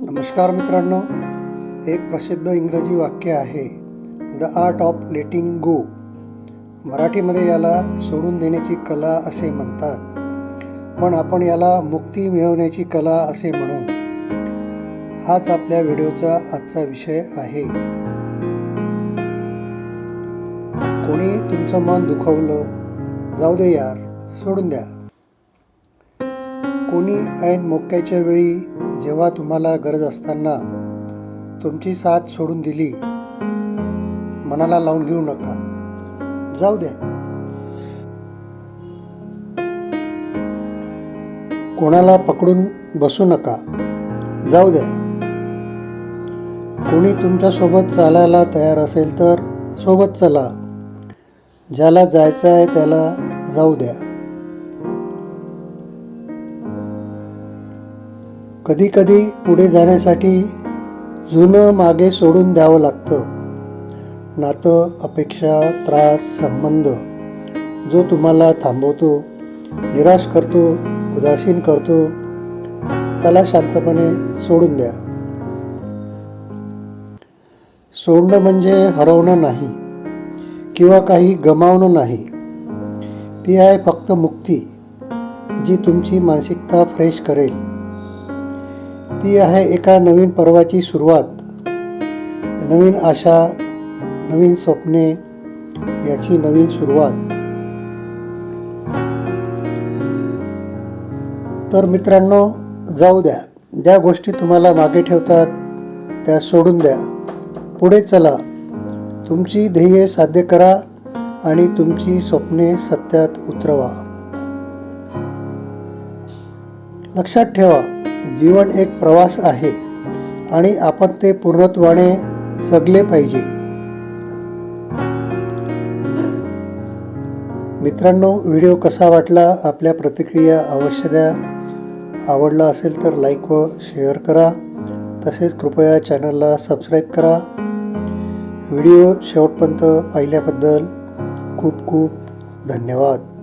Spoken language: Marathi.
नमस्कार मित्रांनो एक प्रसिद्ध इंग्रजी वाक्य आहे the art of letting go मराठीमध्ये याला सोडून देण्याची कला असे म्हणतात पण आपण याला मुक्ती मिळवण्याची कला असे म्हणू. हाच आपल्या व्हिडिओचा आजचा विषय आहे. कोणी तुमचं मन दुखवलं जाऊ दे यार सोडून द्या. कोणी ऐन मोक्याच्या वेळी जेव्हा तुम्हाला गरज असताना तुमची साथ सोडून दिली मनाला लावून घेऊ नका. जाऊ द्या. कोणाला पकडून बसू नका. जाऊ द्या. कोणी तुमच्यासोबत चालायला तयार असेल तर सोबत चला. ज्याला जायचं आहे त्याला जाऊ द्या. कधीकधी पुढे जाण्यासाठी जुनं मागे सोडून द्यावं लागतं. नातं अपेक्षा त्रास संबंध जो तुम्हाला थांबवतो निराश करतो उदासीन करतो त्याला शांतपणे सोडून द्या. सोडणं म्हणजे हरवणं नाही किंवा काही गमावणं नाही. ती आहे फक्त मुक्ती जी तुमची मानसिकता फ्रेश करेल. ती आहे एका नवीन पर्वाची सुरुवात. नवीन आशा नवीन स्वप्ने याची नवीन सुरुवात. तर मित्रांनो जाऊ द्या. ज्या गोष्टी तुम्हाला मागे ठेवतात त्या सोडून द्या. पुढे चला. तुमची ध्येये साध्य करा आणि तुमची स्वप्ने सत्यात उतरवा. लक्षात ठेवा. जीवन एक प्रवास आहे आणि आपण ते पूर्णत्वाने जगले पाहिजे. मित्रांनो व्हिडिओ कसा वाटला? आपल्या प्रतिक्रिया अवश्य द्या. आवडला असेल तर लाईक व शेअर करा. तसेच कृपया चॅनलला सबस्क्राईब करा. व्हिडिओ शेवटपर्यंत पाहिल्याबद्दल खूप खूप धन्यवाद.